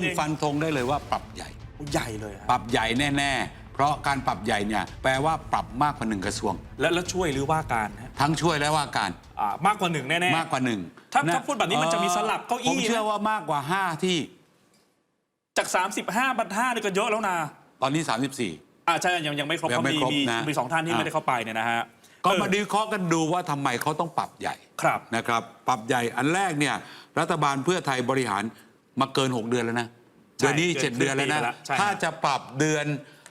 เองฟันธงได้เลยว่าปรับใหญ่ ใหญ่เลยปฮะรับใหญ่แน่ ๆ เพราะการปรับใหญ่เนี่ยแปลว่าปรับมากกว่าหนึ่งกระทรวง และแล้วช่วยหรือว่าการฮะทั้งช่วยและว่าการอ่ามากกว่าหนึ่งแน่ๆ มากกว่าหนึ่งถ้าะถ้าพูดแบบนี้มันจะมีสลับเก้าอี้ผมเชื่อนะ ว่ามากกว่า 5 ที่จาก 35บัตร5นี่ก็เยอะแล้วนะตอนนี้ 34 อ่าใช่ยังยังไม่ครบยังเขาไม่มีครบมีนะมีสองท่านที่อะ ไม่ได้เข้าไปเนี่ยนะฮะก็เออมาดีเคาะกันดูว่าทำไมเขาต้องปรับใหญ่ครับ นะครับ ปรับใหญ่อันแรกเนี่ยรัฐบาลเพื่อไทยบริหาร มาเกิน 6 เดือนแล้วนะใช่เดือนนี้เกิน7เดือนแล้วนะครึ่งปีแล้วใช่ถ้าจะปรับเดือน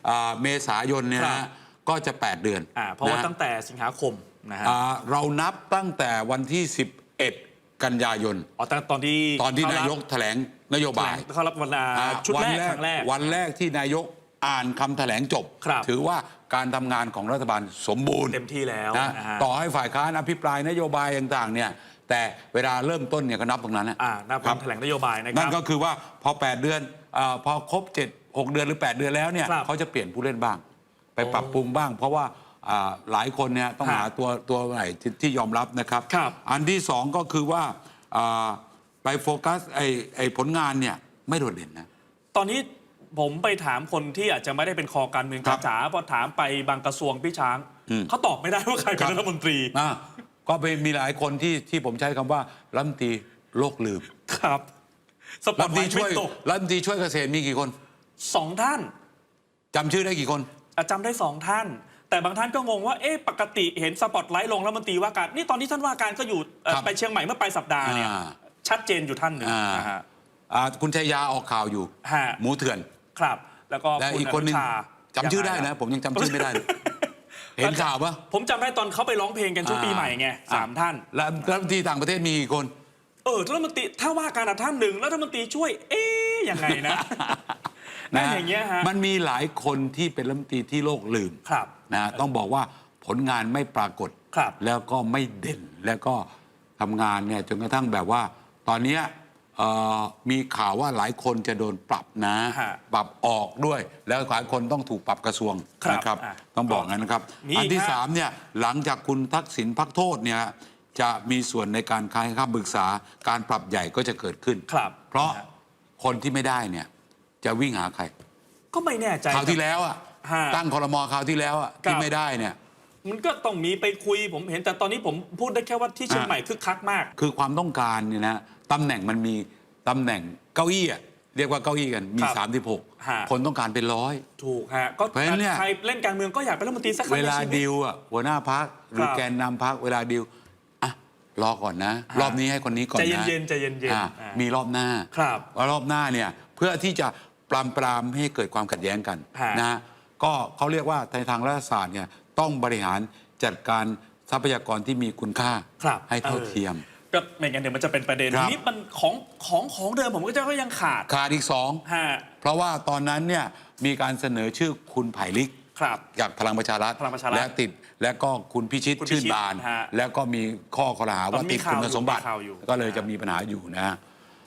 อ่าเมษายนเนี่ยครันะบ ก็จะ 8 เดือนอ่าเพราะว่านะตั้งแต่สิงหาคมนะฮะอ่าเรานับตั้งแต่วันที่ 11 กันยายน อ๋อตั้งตอนที่ตอนที่เข้นายกแถลงนโยรับบาย เข้ารับวันอ่าอ่าชุดวันแรกครั้งแรก วันแรกที่นายกอ่านคำแถลงจบ ครับ ถือว่าการทำงานของรัฐบาลสมบูรณ์เต็มที่แล้วนะนะฮะ ต่อให้ฝ่ายค้านอภิปรายนโยบายต่างๆเนี่ย แต่เวลาเริ่มต้นเนี่ยก็นับตรงนั้นนะอ่านับครัคำบแถลงนโยบายนะคนั่รันบก็คือว่าพอ 8 เดือนอาพอครบ 7 6 เดือนหรือ 8 เดือนแล้วเนี่ยครับเขาจะเปลี่ยนผู้เล่นบ้าง ไปปรับปรุงบ้าง เพราะว่าอ่าหลายคนเนี่ยต้องครับหาตัวตัวไหนที่ที่ยอมรับนะครับ ครับอันที่สองก็คือว่าอ่าไปโฟกัสไอ้ไอ้ผลงานเนี่ยไม่โดดเด่นนะ ตอนนี้ผมไปถามคนที่อาจจะไม่ได้เป็นคอการเมืองครับจ๋าๆพอถามไปบางกระทรวงพี่ช้างอืมเขาตอบไม่ได้ว่าใครเป็นครับ รัฐมนตรี อ่า ก็ไปมีหลายคนที่ที่ผมใช้คำว่ารัฐมนตรีโลกลืมครับสปอรัร์ฐตมนไลตรีท์ช่ไม่วยตกรัฐมนตรีช่วยเกษตรมีกี่คนสองท่านจำชื่อได้กี่คน อะจำได้สองท่าน แต่บางท่านก็งงว่าเอ๊ะปกติเห็นสปอตไลท์ลงรัฐมนตรีว่าการนี่ตอนนี้ท่านว่าการก็อยู่เอ่อครับไปเชียงใหม่เมื่อปลายสัปดาห์เนี่ยอ่า ชัดเจนอยู่ท่านหนึ่งอ่านะฮะ อ่าคุณชัยยาออกข่าวอยู่ ฮะ หมูเถื่อน ครับ แล้วก็และคุณอีกคนหนึงชาจำชื่อได้ยังงนะ ผมยังจำชื่อไม่ได้เลย เห็นข่าวปะผมจำได้ตอนเขาไปร้องเพลงกันช่วงปีใหม่ไงสามท่าน แล้วรัฐมนตรีต่างประเทศมีกี่คน เออรัฐมนตรีถ้าว่าการอะท่านหนึ่งรัฐมนตรีช่วย เอ๊ยยังไงนะนั่นอย่างเงี้ยฮะมันมีหลายคนที่เป็นรัฐมนตรีที่โลกลืมครับนะต้องบอกว่าผลงานไม่ปรากฏครับแล้วก็ไม่เด่นแล้วก็ทำงานเนี่ยจนกระทั่งแบบว่า ตอนเนี้ยเอ่อ มีข่าวว่าหลายคนจะโดนปรับนะ ฮะปรับออกด้วย แล้วหลายคนต้องถูกปรับกระทรวงครับนะครับ อะต้องบอกงั้นนะครับ มีอันที่อีกฮะ สามเนี่ยหลังจากคุณทักษิณพักโทษเนี่ยจะมีส่วนในการค้ายค่าปรึกษาการปรับใหญ่ก็จะเกิดขึ้น ครับเพราะนะฮะคนที่ไม่ได้เนี่ยจะวิ่งหาใคร ก็ไม่แน่ใจ คราวที่แล้วอะฮะตั้งคอรมอคราวที่แล้วอะครัที่บไม่ได้เนี่ย มันก็ต้องมีไปคุยผมเห็นแต่ตอนนี้ผมพูดได้แค่ว่าที่เชียงใหม่คึกคักมาก คือความต้องการเนี่ยนะตำแหน่งมันมีตำแหน่งเก้าอี้อะเรียกว่าเก้าอี้กันมี ครับฮะ 36 คนต้องการเป็นร้อย ถูกฮะก็เพราะฉะนั้นเนี่ย ใครเล่นการเมืองก็อยากเป็นรัฐมนตรีสักครั้งเวลาในชีวิตดิวอะหัวหน้าพักหรือครับแกนนำพักเวลาดิวอะรอก่อนนะ ฮะรอบนี้ให้คนนี้ก่อนใจนะเย็นๆใจเย็นๆอะอ่ามีรอบหน้าครับว่ารอบหน้าเนี่ยเพื่อที่จะปรามปรามให้เกิดความขัดแย้งกันฮะนะฮะก็เขาเรียกว่าในทางรัฐศาสตร์เนี่ย ต้องบริหารจัดการทรัพยากรที่มีคุณค่าครับให้เท่าเออเทียม ก็ไม่งั้นเดี๋ยวมันจะเป็นประเด็นครับ ทีนี้มันของของของเดิมผมก็จะก็ยังขาดขาดอีกสองฮะเพราะว่าตอนนั้นเนี่ยมีการเสนอชื่อคุณไผ่ลิก ครับ จากพลังประชารัฐพลังประชารัฐและติดและก็คุณพิชิตคุณพิชิตชื่นบาน ฮะแล้วก็มีข้อคอรหาตอว่านมีติดข่าวคุณสมบัติ อยู่มีข่าวอยู่ ก็เลยฮะจะมีปัญหาอยู่นะฮะ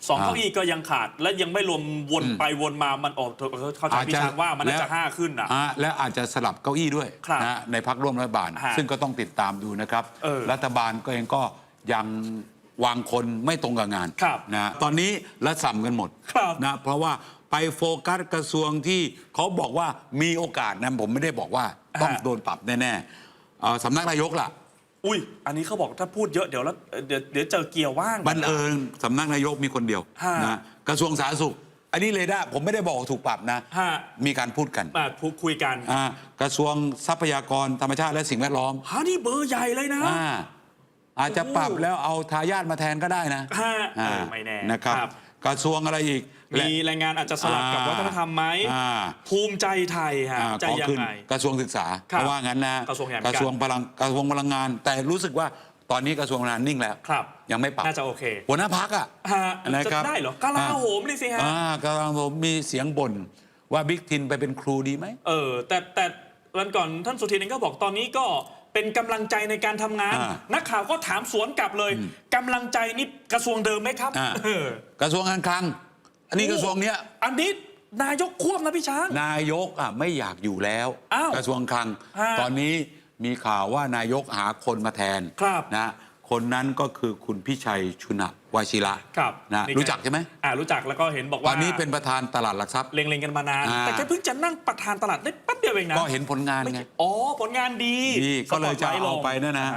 สองอ่าเก้าอี้ก็ยังขาด และยังไม่รวมวนไปวนมามันออกเข้าใจพี่ช้างว่ามันน่าจะห้าขึ้นอะอะและอาจจะสลับเก้าอี้ด้วยครับนะในพักร่วมรัฐบาลฮะซึ่งก็ต้องติดตามดูนะครับเออรัฐบาลก็เองก็ยังวางคนไม่ตรงกับงานครับนะตอนนี้ละสัมกันหมดครับนะเพราะว่าไปโฟกัสกระทรวงที่เขาบอกว่ามีโอกาสนะผมไม่ได้บอกว่าต้องฮะโดนปรับแน่ๆเอ่อสำนักนายกล่ะ อุ้ย อันนี้เขาบอกถ้าพูดเยอะเดี๋ยวแล้วเดี๋ยวเดี๋ยวเจอเกียร์ว่าง บังเอิญสำนักนายกมีคนเดียวฮะ นะกระทรวงสาธารณสุข อันนี้เลยได้ผมไม่ได้บอกว่าถูกปรับนะ ฮะมีการพูดกันมาพูดคุยกันอ่ากระทรวงทรัพยากรธรรมชาติและสิ่งแวดล้อมฮะนี่เบอร์ใหญ่เลยนะ อ่าอาจจะปรับแล้วเอาทายาทมาแทนก็ได้นะฮะอ่าเออไม่แน่นะครับ ครับ กระทรวงอะไรอีก มีแรงงานอาจจะสลับกับอ่าวัฒนธรรมไหมอ่า ภูมิใจไทยฮะอ่าจะขอยังขึ้นไง กระทรวงศึกษาครับเพราะว่างั้นนะกระทรวงใหญ่เหมือนกันกระทรวงพลังกระทรวงพลังงาน แต่รู้สึกว่าตอนนี้กระทรวงพลังงานนิ่งแล้ว ครับยังไม่ปรับน่าจะโอเคหัวหน้าพักอะ ฮะนะจะครับ ได้เหรอกลาโหมเลยสิฮะ อ่ากำลังผมมีเสียงบ่นว่าบิ๊กทินไปเป็นครูดีไหม เออแต่แต่วันก่อนท่านสุทินเองก็บอกตอนนี้ก็เป็นกำลังใจในการทำงาน อ่านักข่าวก็ถามสวนกลับเลยกำลังใจนี่กระทรวงเดิมไหมครับอ่า เออกระทรวงการคลัง อันนี้โอ้กระทรวงเนี้ยอันนี้นายกควบนะพี่ช้าง นายกอะไม่อยากอยู่แล้ว อ้าวกระทรวงคลัง ฮะตอนนี้มีข่าวว่านายกหาคนมาแทนครับนะคนนั้นก็คือคุณพิชัยชุนวชิระครับนะนี่ไง รู้จักใช่ไหมอ่ารู้จักแล้วก็เห็นบอกตว่าอนนี้เป็นประธานตลาดหลักทรัพย์ เล็งๆกันมานาน อ่า แต่แกเพิ่งจะนั่งประธานตลาดได้แป๊บเดียวเองนะก็เห็นผลงานไม่ไง กี่อ๋อผลงานดีดีก็เลยจะสปตไท์เอาไปนะนะฮ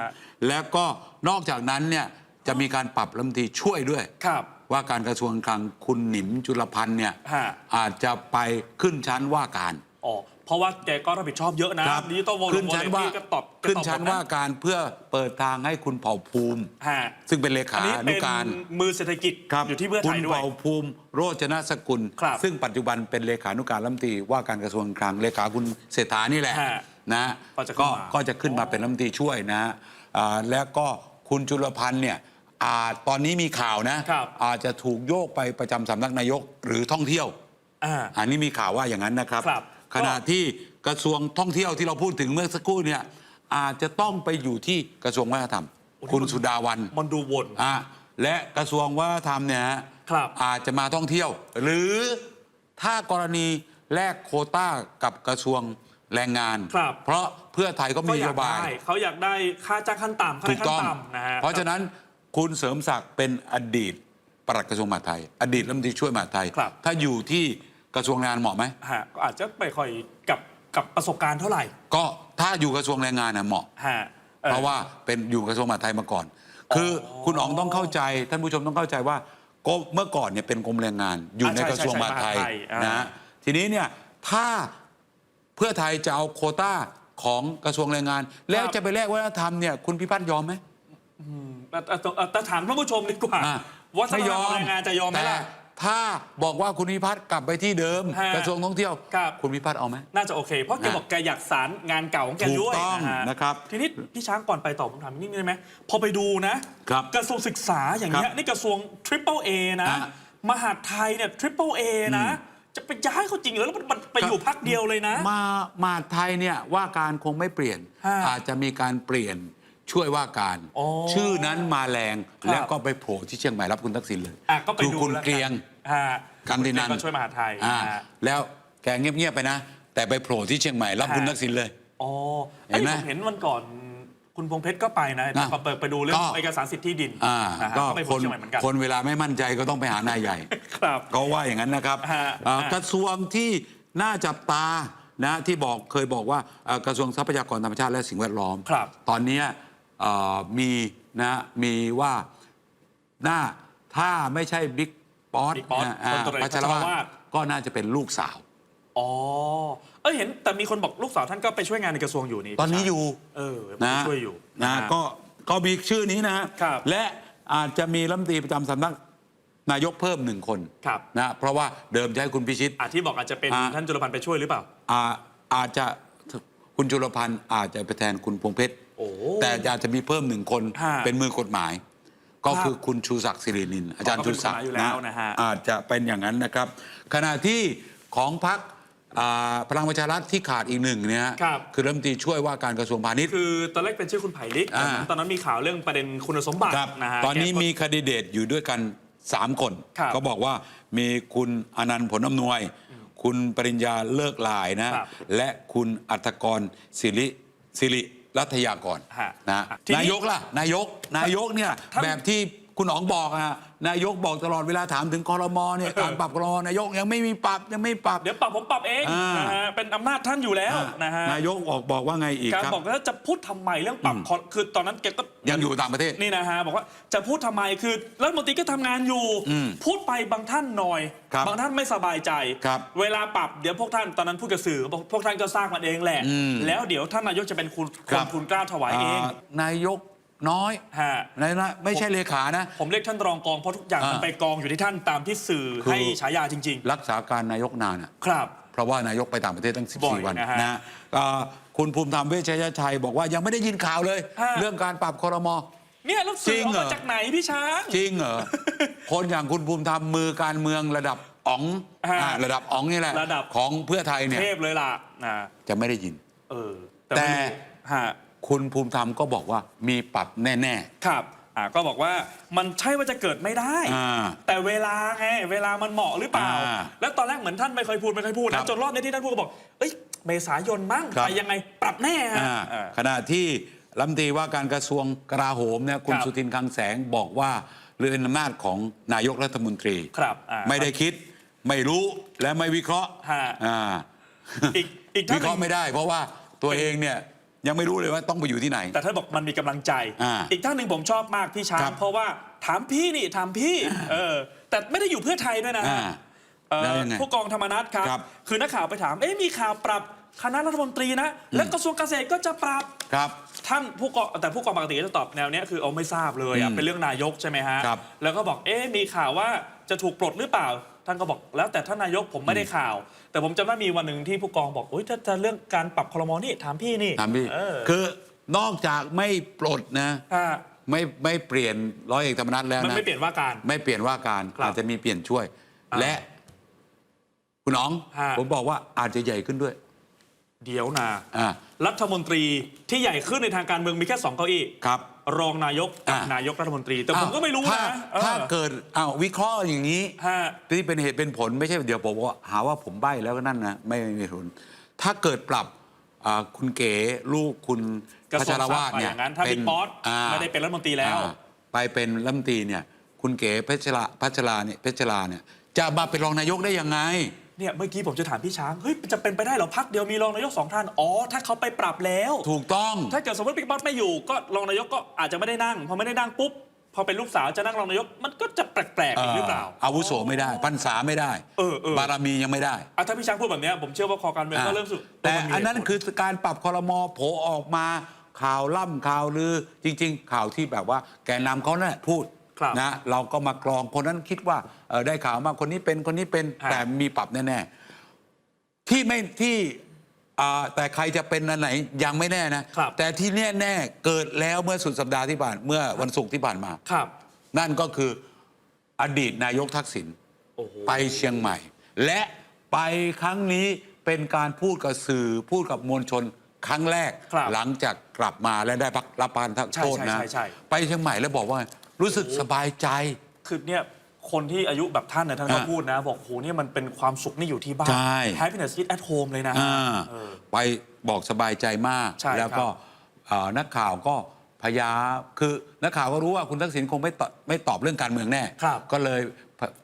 แล้วก็นอกจากนั้นเนี่ยจะมีการปรับรัฐมนตรีช่วยด้วย ครับ ว่าการกระทรวงคลังคุณหนิมจุลพันธ์เนี่ยฮะ อาจจะไปขึ้นชั้นว่าการอ๋อเพราะว่าแกก็รับผิดชอบเยอะนะดิจิตอลวอลขึ้นชั้นว่าก็ตอบก็ขึ้นตอบชั้นหมดะว่าการเพื่อเปิดทางให้คุณเผ่าภูมิ ฮะซึ่งเป็นเลอัขานนี้อเป็นุนการมือเศรษฐกิจครับอยู่ที่เพื่อไทยคุณด้วย เผ่าภูมิ โรจนสกุล ครับ ซึ่งปัจจุบันเป็นเลขานุการรัฐมนตรีว่าการกระทรวงคลังเลขาคุณเศรษฐานี่แหละ ฮะนะก็จะขึ้นก็มา ก็จะขึ้นมาเป็นรัฐมนตรีช่วยนะอ่าแล้วก็คุณจุลพันธ์เนี่ย อาจตอนนี้มีข่าวนะ ครับอาจจะถูกโยกไปประจำสำนักนายกหรือท่องเที่ยวอ่าอันนี้มีข่าวว่าอย่างนั้นนะครับ ครับ ขณะที่กระทรวงท่องเที่ยวที่เราพูดถึงเมื่อสักครู่เนี่ยอาจจะต้องไปอยู่ที่กระทรวงวัฒนธรรม คุณสุดาวันมันดูวน อะและกระทรวงวัฒนธรรมเนี่ยฮะครับ อาจจะมาท่องเที่ยว หรือถ้ากรณีแลกโควต้ากับกระทรวงแรงงาน ครับ เพราะเพื่อไทยก็มีเขานอโยยากบาย ได้เขาอยากได้ค่าจ้างขั้นต่ำค่าถูแรงกขั้ต้องนต่ำนะฮะ เพราะฉะนั้น คุณเสริมศักดิ์เป็นอดีตปลัดกระทรวงมหาดไทย อดีตรัฐมนตรีช่วยมหาดไทย ครับ ถ้าอยู่ที่กระทรวงแรงงานเหมาะไหม ฮะก็อาจจะไม่ค่อยกับกับประสบการณ์เท่าไหร่ก็ถ้าอยู่กระทรวงแรงงานน่ะเหมาะ ฮะออเพราะว่าเป็นอยู่กระทรวงมหาดไทยมาก่อน คือคุณอ๋องต้องเข้าใจ ท่านผู้ชมต้องเข้าใจว่าก็เมื่อก่อนเนี่ยเป็นกรมแรงงาน อยู่ในอ่าใช่กระทรวงมหาดไทยใช่ใช่มหาดไทยอ่านนะทีนี้เนี่ยถ้าเพื่อไทยจะเอาโควต้าของกระทรวงแรงงาน แล้วจะไปแลกวัฒนธรรมเนี่ยคุณพิพัฒน์ยอมไหม แต่แต่แต่แต่ถามท่านผู้ชมดีกว่าอะว่าถ้าไม่ยอมแรงงานจะยอมไหมแต่ล่ะถ้าบอกว่าคุณพิพัฒน์กลับไปที่เดิมฮะกระทรวงท่องเที่ยวครับคุณพิพัฒน์เอาไหม น่าจะโอเค เพราะแกนะบอกแกอยากสารงานเก่าของแกถูกด้วยต้องนะฮะนะครับ ทีนี้พี่ช้างก่อนไปตอบผมถามนิดนึงได้ไหมพอไปดูนะ ครับ กระทรวงศึกษาอย่างเงี้คยรับนี่กระทรวง Triple A นะ อะมหาดไทยเนี่ย Triple A นะ จะไปย้ายเขาจริงเหรอแล้วมันมันไปอยู่พักเดียวเลยนะ มามาไทยเนี่ยว่าการคงไม่เปลี่ยน ฮะอาจจะมีการเปลี่ยน ช่วยว่าการ อ๋อชื่อนั้นมาแรงครับ แล้วก็ไปโผล่ที่เชียงใหม่รับคุณทักษิณเลยอะก็ไปคือดูคุณแล้วเกรียง ฮะกันตินันก็ช่วยมหาดไทยอ่านะฮะ แล้วแกเงียบๆไปนะ แต่ไปโผล่ที่เชียงใหม่รับฮะคุณทักษิณเลย อ๋อเห็นไหมอ้ยผมเห็นวันก่อนคุณพงเพชรก็ไปนะอะไปไปดูเรื่องก็ เอกสารสิทธิที่ดินอ่านะฮะก็ก็ไปคพูดนเชียงใหม่เหมือนกันคนเวลาไม่มั่นใจก็ต้องไปหานายใหญ่ ครับ ก็ว่าอย่างนั้นนะครับฮะอ่าฮะกระทรวงที่น่าจับตานะที่บอกเคยบอกว่าเอ่อกระทรวงทรัพยากรธรรมชาติและสิ่งแวดล้อม ครับตอนเนี้ยเอ่อ มีนะมีว่าหน้าถ้าไม่ใช่บิ๊กป๊อตบิ๊กป๊อตนะอ่าพลตำรวจเอกพัชรวาพัชรวาททก็น่าจะเป็นลูกสาว อ๋อ เอ้ยเห็นแต่มีคนบอกลูกสาวท่านก็ไปช่วยงานในกระทรวงอยู่นี่ตอนนี้อยู่ เออนะไปช่วยอยู่นะฮ ก็ก็มีชื่อนี้นะครับและอาจจะมีรัฐมนตรีประจำสำนักนายกเพิ่มหนึ่งคนครับ นะเพราะว่าเดิมจะให้คุณพิชิต อะที่บอกอาจจะเป็นอ่าท่านจุลพันธ์ไปช่วยหรือเปล่า อาอาจจะคุณจุลพันธ์อาจจะไปแทนคุณพวงเพชรโอ้ แต่อาจจะมีเพิ่มหนึ่งคนฮะเป็นมือกฎหมาย ก็ครับคือคุณชูศักดิ์สิรินิน อาจารย์เขาเป็ชูนศักดิ์กฎหมายอยู่แล้วนะฮะอาจจะเป็นอย่างนั้นนะครับ ขณะที่ของพรรคอ่าพลังประชารัฐที่ขาดอีกหนึ่งเนี่ยครับคือรัฐมนตรีช่วยว่าการกระทรวงพาณิชย์คือตอนแรกเป็นชื่อคุณไผ่ลิกอ่าตอนนั้นมีข่าวเรื่องประเด็นคุณสมบัติครับนะฮะตอนนี้แกก็มีคดีเดตอยู่ด้วยกัน 3 คนครับก็บอกว่ามีคุณอนันต์ผลอำนวย คุณปริญญาเลิกลายนะครับและคุณอัฐกรศิริศิริ รัตยากรฮะนะทีนี้นายกล่ะนายกนายกเนี่ยท่านแบบที่ คุณอ๋องบอกอะนายกบอกตลอดเวลาถามถึงคอรมอเนี่ยการปรับคอรมอนายกยังไม่มีปรับยังไม่ปรับ เดี๋ยวปรับผมปรับเองอ่าน นะฮะเป็นอำนาจท่านอยู่แล้วนะฮะนายกบอกบอกว่าไงอีกการครับ บอกว่าจะพูดทำไมเรื่องปรับคอคือตอนนั้นแกก็ ยังอยู่ต่างประเทศ นี่นะฮะบอกว่าจะพูดทำไมคือรัฐมนตรีก็ทำงานอยู่ อืมพูดไปบางท่านหน่อยครับบางท่านไม่สบายใจ ครับเวลาปรับเดี๋ยวพวกท่านตอนนั้นพูดกับสื่อบอกพวกท่านก็สร้างมันเองแหละ อืมแล้วเดี๋ยวท่านนายกจะเป็นคุณคครับนทุนกล้าถวายเอง อ่านายก น้อยฮะนายนะไม่ใช่เลขานะ ผมเรียกท่านรองกองเพราะทุกอย่างอ่ามัมันไปกองอยู่ที่ท่านตามที่สื่อคือ ให้ฉายาจริง รักษาการนายกนานอะๆ ครับ เพราะว่านายกไปต่างประเทศตั้ง บ่อย14 วันนะฮะนะเอ่อคุณภูมิธรรมเวชยชัย บอกว่ายังไม่ได้ยินข่าวเลย ฮะ เรื่องการปรับคอรมอ เนี่ยแล้วสื่อจริงเอาเหรอมาจากไหนพี่ช้าง จริงเหรอ คนอย่างคุณภูมิธรรมมือการเมืองระดับอ๋องฮะอ่าระดับอ๋องนี่แหละระดับ ของเพื่อไทยเนี่ยเทพเลยล่ะนะจะไม่ได้ยิน เออแต่ไม่รู้ฮะ คุณภูมิธรรมก็บอกว่ามีปรับแน่ ครับอ่าก็บอกว่ามันใช่ว่าจะเกิดไม่ได้ อ่าแต่เวลาไงเวลามันเหมาะหรือเปล่า อ่าแล้วตอนแรกเหมือนท่านไม่เคยพูดไม่เคยพูดครันะบจนรอบในที่ท่านพูดก็บอกเอ้ยเมษายนมั้งครับ แต่ยังไงปรับแน่ๆฮะอ่าอ่า ขณะที่รัฐมนตรีว่าการกระทรวงกลาโหมเนี่ยคุณครับ สุทินคลังแสงบอกว่ารือเป็นอำนาจของนายกรัฐมนตรี ครับอ่า ไม่ได้คิดไม่รู้และไม่วิเคราะห์ฮะ อ่าอีกอีกท่านวิเคราะห์หนึ่ง ไม่ได้ เพราะว่าตัวเองเนี่ย ยังไม่รู้เลยว่าต้องไปอยู่ที่ไหน แต่ท่านบอกมันมีกำลังใจ อ่าอีกท่านหนึ่งผมชอบมากพี่ช้าครังบเพราะว่าถามพี่นี่ถามพี่เออแต่ไม่ได้อยู่เพื่อไทยด้วยนะอ่าเอ่อแล้วยังไงผู้กองธรรมนัฐครับ ครับคือนักข่าวไปถามเอ๊ะมีข่าวปรับคณะรัฐมนตรีนะ และกระทรวงเกษตรก็จะปรับ ครับ ท่านผู้กองแต่ผู้กองปกติก็จะตอบแนวเนี้ยคือเอาไม่ทราบเลยอะอืมเป็นเรื่องนายกใช่ไหมฮะ ครับแล้วก็บอกเอ๊ะมีข่าวว่าจะถูกปลดหรือเปล่า ท่านก็บอกแล้วแต่ท่านนายกผมไม่ได้ข่าว แต่ผมจำได้มีวันหนึ่งที่ผู้กองบอกโอ๊ยถ้าจะเรื่องการปรับคลมนี่ถามพี่นี่ถามพี่เออคือนอกจากไม่ปลดนะอ่าไม่ไม่เปลี่ยนร้อยเอกธรรมนัฐแล้วมันนะไม่เปลี่ยนว่าการไม่เปลี่ยนว่าการครับอาจจะมีเปลี่ยนช่วย อ่าและ คุณอ๋อง ฮะ ผมบอกว่าอาจจะใหญ่ขึ้นด้วย เดี๋ยวนะอ่า รัฐมนตรีที่ใหญ่ขึ้นในทางการเมืองมีแค่สองเก้าอี้ ครับ รองนายกกับอ่านายกรัฐมนตรี แต่ผมก็ไม่รู้ถ้านะเออ ถ้าเกิดอ้าววิเคราะห์อย่างนี้ฮะ ที่เป็นเหตุเป็นผลไม่ใช่เดี๋ยวผมว่าหาว่าผมใบ้แล้วก็นั่นนะไม่ไม่มีผลถ้าเกิดปรับอ่าคุณเก๋ลูกคุณกระพัทรวชงรทรัพวาย์ดไปเนี่อยย่างนั้นถ้าบิ๊กป๊อตาไม่ได้เป็นรัฐมนตรีแล้ว อ่าไปเป็นรัฐมนตรีเนี่ย คุณเก๋เพชรลาพัชราเนี่ยเพชรลาเนี่ยจะมาเป็นรองนายกได้ยังไง เนี่ยเมื่อกี้ผมจะถามพี่ช้างเฮ้ยจะเป็นไปได้เหรอพักเดียวมีรองนายกสองท่านอ๋อถ้าเขาไปปรับแล้ว ถูกต้อง ถ้าเกิดสมมติบิ๊กป๊อตไม่อยู่ก็รองนายกก็อาจจะไม่ได้นั่งพอไม่ได้นั่งปุ๊บพอเป็นลูกสาวจะนั่งรองนายกมันก็จะแปลกๆอีกหรือเปล่า อาวุโสไม่ได้พรรษาไม่ได้ เออเออบารมียังไม่ได้อะถ้าพี่ช้างพูดแบบเนี้ยผมเชื่อว่าคอการเมืองก็เริ่มสุดแต่อันนั้นคือการปรับคอรมอโผออกมาข่าวล่ำข่าวลือจริง ๆ ข่าวที่แบบว่าแกนนำเขาเนี่ยพูดครับ นะเราก็มากรองคนนั้นคิดว่าเออได้ข่าวมาคนนี้เป็นคนนี้เป็นฮะแต่มีปรับแน่ๆที่ไม่ที่อ่าแต่ใครจะเป็นอันไหนยังไม่แน่นะครับแต่ที่แน่ๆเกิดแล้วเมื่อสุดสัปดาห์ที่ผ่านเมื่อวันศุกร์ที่ผ่านมาครับ นั่นก็คืออดีตนายกทักษิณโอ้โหไปเชียงใหม่ และไปครั้งนี้เป็นการพูดกับสื่อพูดกับมวลชนครั้งแรกครับหลังจากกลับมาและได้พักรับการทักใช่โทษนะใช่ใช่ใช่ไปเชียงใหม่แล้วบอกว่า รู้สึกสบายใจ คือเนี่ย คนที่อายุแบบท่านเนี่ยท่านก็อะพูดนะ บอกโหเนี่ยมันเป็นความสุขนี่อยู่ที่บ้าน ใช่ happiness is at home เลยนะอ่าเออ ไปบอกสบายใจมาก ใช่แล้วก็เอ่อนักข่าวก็พยายามคือนักข่าวก็รู้ว่าคุณทักษิณคงไม่ตอบไม่ตอบเรื่องการเมืองแน่ ครับก็เลย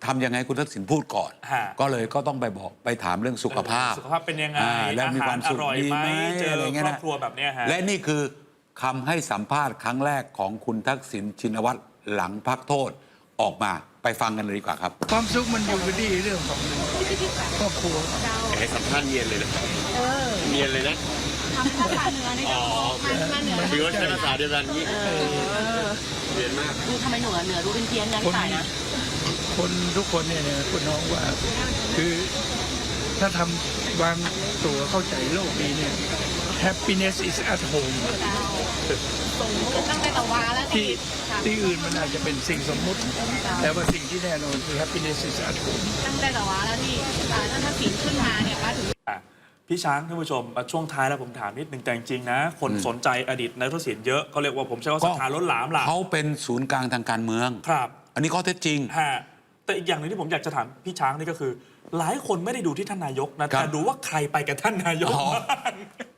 ทำยังไงคุณทักษิณพูดก่อน ฮะ ก็เลยก็ต้องไปบอกไปถามเรื่องสุขภาพสุขภาพเป็นยังไงอ่าและมีความสุขอร่อยดีไหมไหมเจออะไรเงี้ยครอนะบครัวแบบเนี้ยฮะ และนี่คือคำให้สัมภาษณ์ครั้งแรกของคุณทักษิณชินวัตร หลังพักโทษออกมาไปฟังกันเลยดีกว่าครับ ความสุขมันอยู่ที่เรื่องของครอบครัวให้สัมภาษณ์เนียนเลยนะเนียนเลยนะทำภาษาเหนือนี่จะทางเหนือคือว่าใช้ภาษาเดียวกันนี้เนียนมากดูทำไมเหนือเหนือดูเป็นเพี้ยนกันคนสายนะคนทุกคนเนี่ยนะคุณน้องว่า คือถ้าทำวางตัวเข้าใจโลกนี้เนี่ย happiness is at home ตั้งแต่ตะวาแล้วที่ค่ะที่อื่นมันอาจจะเป็นสิ่งสมมุติ แต่ว่าสิ่งที่แน่นอนคือ happiness is at home ตั้งแต่ตะวาแล้วที่อ่าท่านทักษิณขึ้นมาเนี่ยมาถึงอะพี่ช้างท่านผู้ชมอะช่วงท้ายแล้วผมถามนิดนึงแต่จริงๆนะ คนสนใจอดีตนายกทักษิณเยอะเขาเรียกว่าผมใช้ว่าศรัทธาล้นหลามล่ะเขาเป็นศูนย์กลางทางการเมืองครับ อันนี้ข้อเท็จจริงฮะแต่อีกอย่างหนึงที่ผมอยากจะถามพี่ช้างนี่ก็คือ หลายคนไม่ได้ดูที่ท่านนายกนะครับแต่ดูว่าใครไปกับท่านนายกอ๋อบ้าง